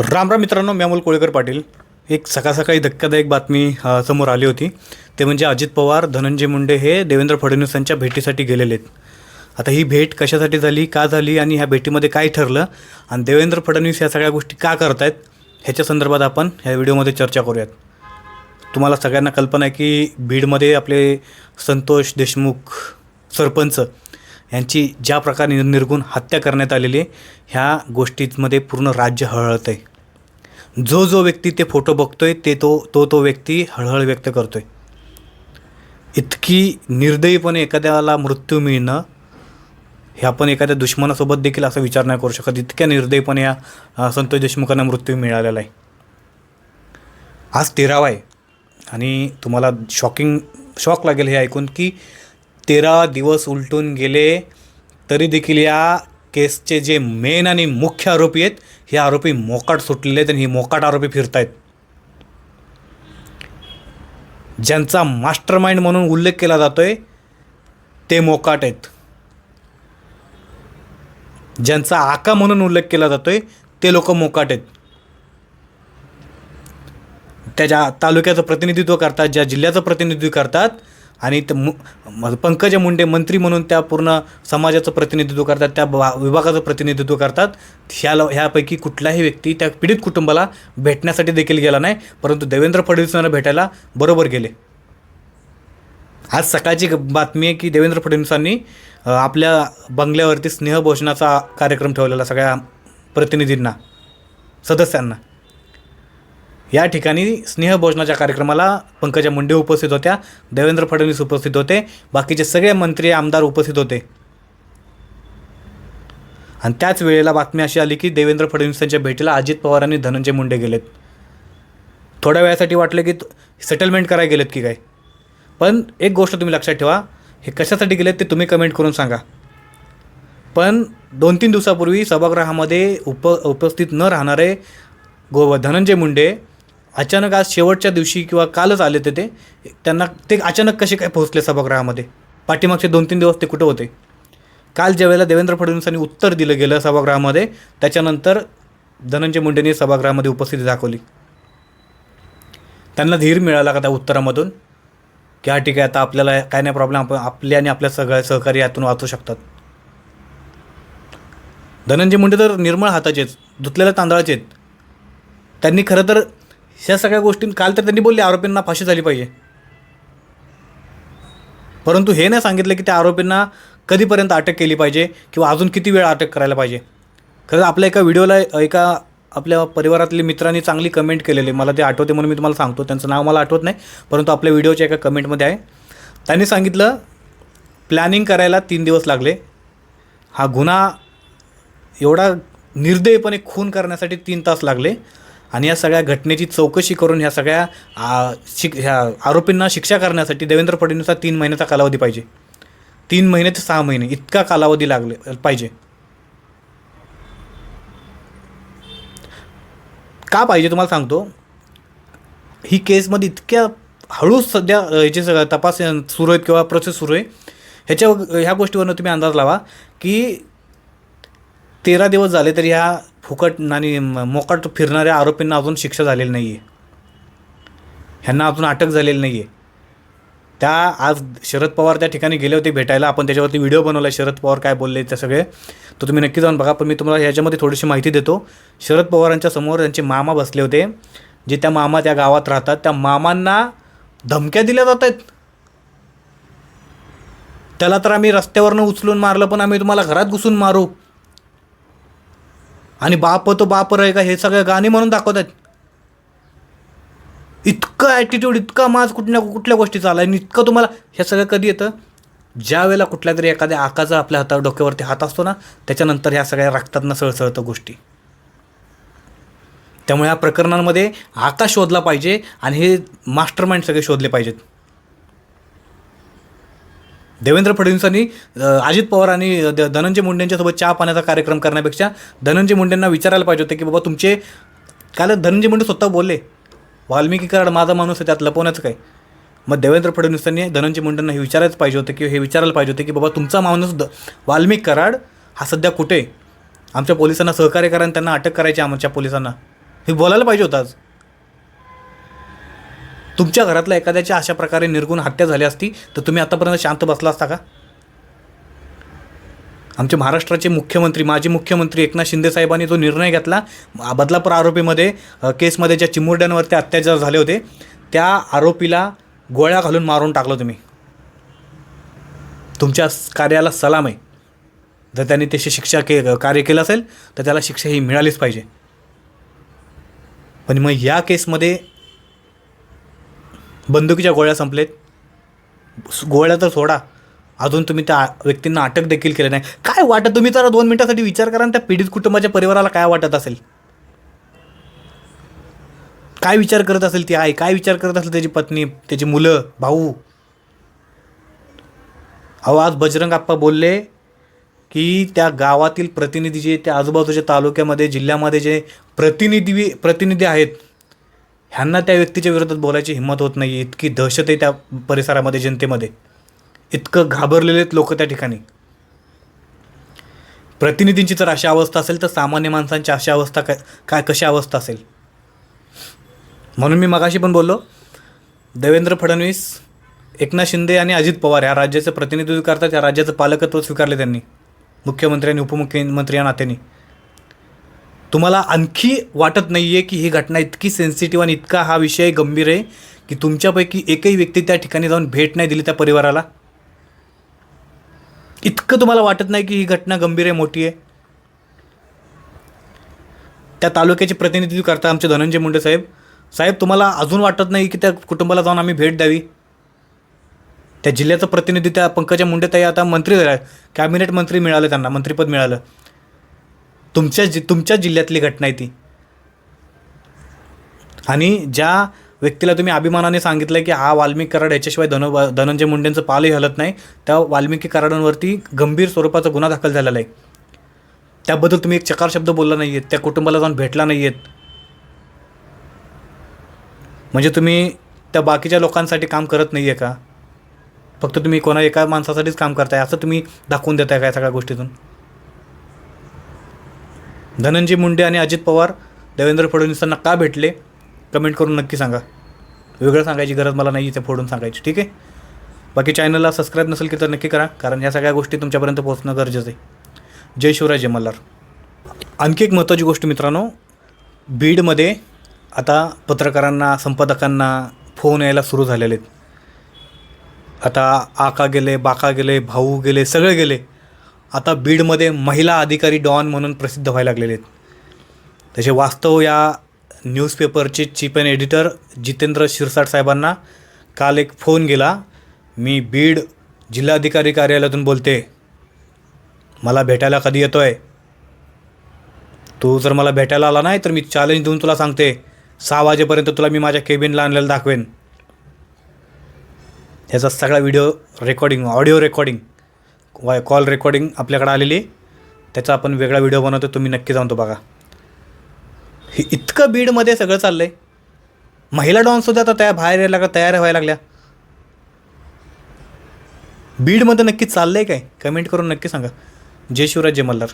राम राम मित्रांनो मी अमोल कोळेकर पाटील. एक सकाळ सकाळी धक्कादायक बातमी समोर आली होती. ते म्हणजे अजित पवार धनंजय मुंडे हे देवेंद्र फडणवीसांच्या भेटीसाठी गेलेले आहेत आता ही भेट कशासाठी झाली का झाली आणि ह्या भेटीमध्ये काय ठरलं आणि देवेंद्र फडणवीस या सगळ्या गोष्टी का करतायत ह्याच्या संदर्भात आपण ह्या व्हिडिओमध्ये चर्चा करूयात. तुम्हाला सगळ्यांना कल्पना आहे की बीडमध्ये आपले संतोष देशमुख सरपंच यांची ज्या प्रकारे निर्गुण हत्या करण्यात आलेली आहे ह्या गोष्टींमध्ये पूर्ण राज्य हळहळत आहे. जो जो व्यक्ती ते फोटो बघतोय ते तो तो तो व्यक्ती हळहळ व्यक्त करतो आहे इतकी निर्दयीपणे एखाद्याला मृत्यू मिळणं हे आपण एखाद्या दुश्मनासोबत देखील असा विचार नाही करू शकत. इतक्या निर्दयीपणे या संतोष देशमुखांना मृत्यू मिळालेला आहे. आज तेरावा आहे. आणि तुम्हाला शॉकिंग शॉक लागेल हे ऐकून की तेरा दिवस उलटून गेले तरी देखील या केसचे जे मेन आणि मुख्य आरोपी आहेत हे आरोपी मोकाट सुटलेले आहेत आणि हे मोकाट आरोपी फिरत आहेत ज्यांचा मास्टर माइंड म्हणून उल्लेख केला जातोय ते मोकाट आहेत. ज्यांचा आका म्हणून उल्लेख केला जातोय ते लोक मोकाट आहेत. त्या ज्या तालुक्याचं प्रतिनिधित्व करतात ज्या जिल्ह्याचं प्रतिनिधित्व करतात आणि ते मु पंकजा मुंडे मंत्री म्हणून त्या पूर्ण समाजाचं प्रतिनिधित्व करतात त्या बा- विभागाचं प्रतिनिधित्व करतात. ह्या ह्यापैकी कुठलाही व्यक्ती त्या पीडित कुटुंबाला भेटण्यासाठी देखील गेला नाही परंतु देवेंद्र फडणवीसांना भेटायला बरोबर गेले. आज सकाळची बातमी आहे की देवेंद्र फडणवीसांनी आपल्या बंगल्यावरती स्नेहभोषणाचा कार्यक्रम ठेवलेला सगळ्या प्रतिनिधींना सदस्यांना. या ठिकाणी स्नेहभोजनाच्या कार्यक्रमाला पंकजा मुंडे उपस्थित होत्या देवेंद्र फडणवीस उपस्थित होते बाकीचे सगळे मंत्री आमदार उपस्थित होते. आणि त्याच वेळेला बातमी अशी आली की देवेंद्र फडणवीसांच्या भेटीला अजित पवार आणि धनंजय मुंडे गेलेत. थोड्या वेळासाठी वाटलं की सेटलमेंट करायला गेलेत की काय? पण एक गोष्ट तुम्ही लक्षात ठेवा हे कशासाठी गेलेत ते तुम्ही कमेंट करून सांगा. पण दोन तीन दिवसापूर्वी सभागृहामध्ये उप उपस्थित न राहणारे गो धनंजय मुंडे अचानक आज शेवटच्या दिवशी किंवा कालच आले ते ते त्यांना ते अचानक कसे काय पोहोचले सभागृहामध्ये? पाठीमागचे दोन तीन दिवस ते कुठं होते? काल ज्यावेळेला देवेंद्र फडणवीसांनी उत्तर दिलं गेलं सभागृहामध्ये त्याच्यानंतर धनंजय मुंडेंनी सभागृहामध्ये उपस्थिती दाखवली. त्यांना धीर मिळाला का त्या उत्तरामधून? की हा ठीक आहे आता आपल्याला काय नाही प्रॉब्लेम आपण आपले आणि आपल्या सगळ्या सहकारी यातून वाचू शकतात. धनंजय मुंडे तर निर्मळ हाताचेच धुतलेल्या तांदळाचे आहेत त्यांनी खरं तर ह्या सगळ्या गोष्टी काल तर त्यांनी बोलले आरोपींना फाशी झाली पाहिजे. परंतु हे नाही सांगितलं की त्या आरोपींना कधीपर्यंत अटक केली पाहिजे किंवा अजून किती वेळ अटक करायला पाहिजे. खरं आपल्या एका व्हिडिओला एका आपल्या परिवारातले मित्रांनी चांगली कमेंट केलेली. मला ते आठवते म्हणून मी तुम्हाला सांगतो. त्यांचं नाव मला आठवत नाही परंतु आपल्या व्हिडिओच्या एका कमेंटमध्ये आहे. त्यांनी सांगितलं प्लॅनिंग करायला तीन दिवस लागले. हा गुन्हा एवढा निर्दयपणे खून करण्यासाठी तीन तास लागले. आणि या सगळ्या घटनेची चौकशी करून ह्या सगळ्या शिक ह्या आरोपींना शिक्षा करण्यासाठी देवेंद्र फडणवीसचा तीन महिन्याचा कालावधी पाहिजे. तीन महिने ते सहा महिने इतका कालावधी लागले पाहिजे. का पाहिजे तुम्हाला सांगतो? ही केसमध्ये इतक्या हळूच सध्या याचे सगळं तपास सुरू आहेत किंवा प्रोसेस सुरू आहे. ह्याच्या ह्या गोष्टीवरनं तुम्ही अंदाज लावा की तेरा दिवस झाले तरी ह्या फुकट आणि म- मोकाट फिरणाऱ्या आरोपींना अजून शिक्षा झालेली नाही आहे ह्यांना अजून अटक झालेली नाही आहे त्या आज शरद पवार त्या ठिकाणी गेले होते भेटायला. आपण त्याच्यावरती व्हिडिओ बनवला शरद पवार काय बोलले ते सगळे. तर तुम्ही नक्की जाऊन बघा. पण मी तुम्हाला ह्याच्यामध्ये थोडीशी माहिती देतो. शरद पवारांच्या समोर त्यांचे मामा बसले होते. जे त्या मामा त्या गावात राहतात. त्या मामांना धमक्या दिल्या जात आहेत. त्याला तर आम्ही रस्त्यावरनं उचलून मारलं पण आम्ही तुम्हाला घरात घुसून मारू. आणि बाप तो बाप रे का हे सगळं गाणी म्हणून दाखवतात इतकं ॲटिट्यूड इतका माज कुठल्या कुठल्या गोष्टी चालला आणि इतकं तुम्हाला हे सगळं कधी येतं? ज्या वेळेला कुठल्या तरी एखाद्या आकाचा आपल्या हातावर डोक्यावरती हात असतो ना त्याच्यानंतर ह्या सगळ्या रक्तातनं सळसळतं गोष्टी. त्यामुळे या प्रकरणांमध्ये आकाश शोधला पाहिजे आणि हे मास्टर माइंड सगळे शोधले पाहिजेत. देवेंद्र फडणवीसांनी अजित पवार आणि द- धनंजय मुंडेंच्यासोबत चहा पाण्याचा कार्यक्रम करण्यापेक्षा धनंजय मुंडेंना विचारायला पाहिजे होतं की बाबा तुमचे काल धनंजय मुंडे स्वतः बोलले वाल्मिकी कराड माझा माणूस आहे त्यात लपवण्याचं काय? मग देवेंद्र फडणवीसांनी धनंजय मुंडेंना हे विचारायचं पाहिजे होतं की हे विचारायला पाहिजे होतं की बाबा तुमचा माणूस द वाल्मिक कराड हा सध्या कुठे? आहे? आमच्या पोलिसांना सहकार्य करा आणि त्यांना अटक करायची आमच्या पोलिसांना. हे बोलायला पाहिजे होतं आज. तुमच्या घरातल्या एखाद्याची अशा प्रकारे निर्गुण हत्या झाली असती तर तुम्ही आतापर्यंत शांत बसला असता का? आमचे महाराष्ट्राचे मुख्यमंत्री माजी मुख्यमंत्री एकनाथ शिंदे साहेबांनी जो निर्णय घेतला बदलापूर आरोपीमध्ये केसमध्ये ज्या चिमुरड्यांवरती अत्याचार झाले होते त्या आरोपीला गोळ्या घालून मारून टाकलं तुम्ही. तुमच्या कार्याला सलाम आहे. जर त्यांनी त्याची शिक्षा के कार्य केलं असेल तर त्याला शिक्षा ही मिळालीच पाहिजे. पण मग या केसमध्ये बंदुकीच्या गोळ्या संपलेत. गोळ्या तर सोडा. अजून तुम्ही त्या व्यक्तींना अटक देखील केली नाही. काय वाटत तुम्ही जरा दोन मिनिटासाठी विचार करा त्या पीडित कुटुंबाच्या परिवाराला काय वाटत असेल? काय विचार करत असेल ती आई? काय विचार करत असेल त्याची पत्नी त्याची मुलं भाऊ? अहो आज बजरंग आप्पा बोलले की त्या गावातील प्रतिनिधी जे त्या आजूबाजूच्या तालुक्यामध्ये जिल्ह्यामध्ये जे प्रतिनिधी प्रतिनिधी आहेत ह्यांना त्या व्यक्तीच्या विरोधात बोलायची हिंमत होत नाही इतकी दहशत आहे त्या परिसरामध्ये जनतेमध्ये. इतकं घाबरलेले लोक त्या ठिकाणी. प्रतिनिधींची जर अशी अवस्था असेल तर सामान्य माणसांची अशी अवस्था काय काय कशी अवस्था असेल? म्हणून मी मगाशी पण बोललो देवेंद्र फडणवीस एकनाथ शिंदे आणि अजित पवार या राज्याचं प्रतिनिधित्व करतात या राज्याचं पालकत्व स्वीकारले त्यांनी. मुख्यमंत्री आणि उपमुख्यमंत्री या नात्याने. तुम्हाला आणखी वाटत नाही आहे की ही घटना इतकी सेन्सिटिव्ह आणि इतका हा विषय गंभीर आहे की तुमच्यापैकी एकही व्यक्ती त्या ठिकाणी जाऊन भेट नाही दिली त्या परिवाराला? इतकं तुम्हाला वाटत नाही की ही घटना गंभीर आहे मोठी आहे? त्या तालुक्याचे प्रतिनिधित्व करता आमचे धनंजय मुंडे साहेब. साहेब तुम्हाला अजून वाटत नाही की त्या कुटुंबाला जाऊन आम्ही भेट द्यावी? त्या जिल्ह्याचं प्रतिनिधी त्या पंकजा मुंडे ताई आता मंत्री झाल्या. कॅबिनेट मंत्री मिळालं त्यांना मंत्रिपद मिळालं. तुमच्या जि तुमच्या जिल्ह्यातली घटना आहे ती. आणि ज्या व्यक्तीला तुम्ही अभिमानाने सांगितलं की हा वाल्मिकी कराड याच्याशिवाय धन धनंजय मुंडेंचं पालही हलत नाही त्या वाल्मिकी कराडांवरती गंभीर स्वरूपाचा गुन्हा दाखल झालेला आहे. त्याबद्दल तुम्ही एक चकार शब्द बोलला नाही आहेत त्या कुटुंबाला जाऊन भेटला नाही आहेत म्हणजे तुम्ही त्या बाकीच्या लोकांसाठी काम करत नाही आहे का? फक्त तुम्ही कोणा एका माणसासाठीच काम करताय असं तुम्ही दाखवून देताय का या सगळ्या गोष्टीतून? धनंजय मुंडे आणि अजित पवार देवेंद्र फडणवीसांना का भेटले? कमेंट करून नक्की सांगा. वेगळं सांगायची गरज मला नाही इथे फोडून सांगायची ठीक आहे? बाकी चॅनलला सबस्क्राईब नसेल की तर नक्की करा कारण ह्या सगळ्या गोष्टी तुमच्यापर्यंत पोहोचणं गरजेचं आहे. जय शिवराय जय मल्हार. आणखी एक महत्त्वाची गोष्ट मित्रांनो बीडमध्ये आता पत्रकारांना संपादकांना फोन यायला सुरू झालेले आहेत. आता आका गेले बाका गेले भाऊ गेले सगळे गेले. आता बीडमध्ये महिला अधिकारी डॉन म्हणून प्रसिद्ध व्हायला लागलेले आहेत. त्याचे वास्तव या न्यूजपेपरचे chief and editor Jitendra Shirsat साहेबांना काल एक फोन गेला. मी बीड जिल्हाधिकारी कार्यालयातून बोलते मला भेटायला कधी येतो आहे तू जर मला भेटायला आला नाही तर मी चॅलेंज देऊन तुला सांगते. सहा वाजेपर्यंत तुला मी माझ्या केबिनला आणलेलं दाखवेन. ह्याचा सगळा व्हिडिओ रेकॉर्डिंग ऑडिओ रेकॉर्डिंग वाय कॉल रेकॉर्डिंग आपल्याकडे आलेली. त्याचा आपण वेगळा व्हिडिओ बनवतो तुम्ही नक्की जाऊन तो बघा. हे इतकं बीडमध्ये सगळं चाललं आहे महिला डॉन्ससुद्धा आता त्या बाहेर यायला लागल्या तयार व्हायला लागल्या. बीडमध्ये नक्की चाललं आहे काय? कमेंट करून नक्की सांगा. जय शिवराज जय मल्हार.